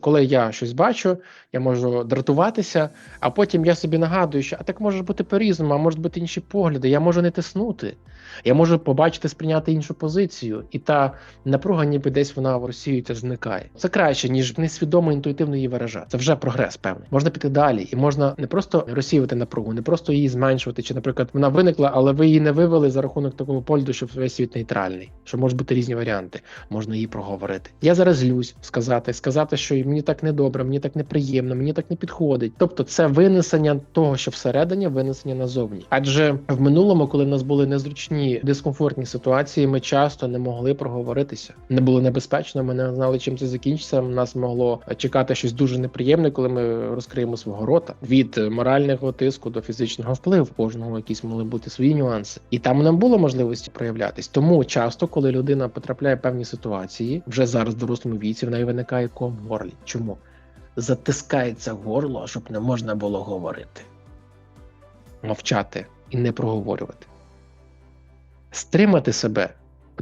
Коли я щось бачу, я можу дратуватися, а потім я собі нагадую, що а так може бути по-різному, а можуть бути інші погляди. Я можу не тиснути. Я можу побачити, сприйняти іншу позицію, і та напруга, ніби десь вона в Росії теж зникає. Це краще, ніж несвідомо інтуїтивно її виражати. Це вже прогрес певний. Можна піти далі, і можна не просто розсіювати напругу, не просто її зменшувати. Чи, наприклад, вона виникла, але ви її не вивели за рахунок такого польду, що весь світ нейтральний. Що можуть бути різні варіанти, можна її проговорити. Я зараз злюсь сказати, сказати, що мені так недобре, мені так неприємно, мені так не підходить. Тобто, це винесення того, що всередині, винесення назовні. Адже в минулому, коли в нас були незручні дискомфортні ситуації, ми часто не могли проговоритися. Не було небезпечно. Ми не знали, чим це закінчиться. Нас могло чекати щось дуже неприємне, коли ми розкриємо свого рота від морального тиску до фізичного впливу. Кожного якісь могли бути свої нюанси, і там не було можливості проявлятись. Тому часто, коли людина потрапляє в певні ситуації, вже зараз в дорослому віці, в неї виникає ком горлі. Чому? Затискається горло, щоб не можна було говорити, мовчати і не проговорювати. Стримати себе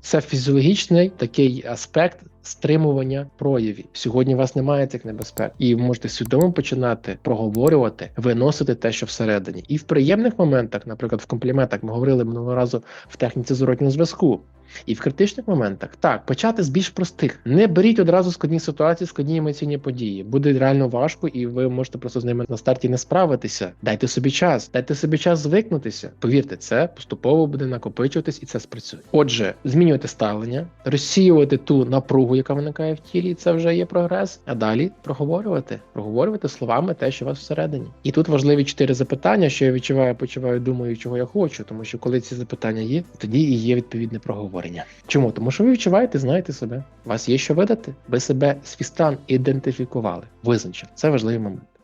це фізіологічний такий аспект стримування проявів. Сьогодні у вас немає цих небезпек, і ви можете свідомо починати проговорювати, виносити те, що всередині. І в приємних моментах, наприклад, в компліментах, ми говорили минулого разу в техніці зворотнього зв'язку. І в критичних моментах так почати з більш простих. Не беріть одразу складні ситуації, складні емоційні події. Буде реально важко, і ви можете просто з ними на старті не справитися. Дайте собі час, дайте собі час звикнутися. Повірте, це поступово буде накопичуватись і це спрацює. Отже, змінювати ставлення, розсіювати ту напругу, яка виникає в тілі, і це вже є прогрес. А далі проговорювати, проговорювати словами те, що у вас всередині. І тут важливі чотири запитання, що я відчуваю, почуваю, думаю, чого я хочу. Тому що коли ці запитання є, тоді і є відповідне проговорення. Чому? Тому що ви відчуваєте, знаєте себе. У вас є що видати. Ви себе свій стан ідентифікували, визначили. Це важливий момент.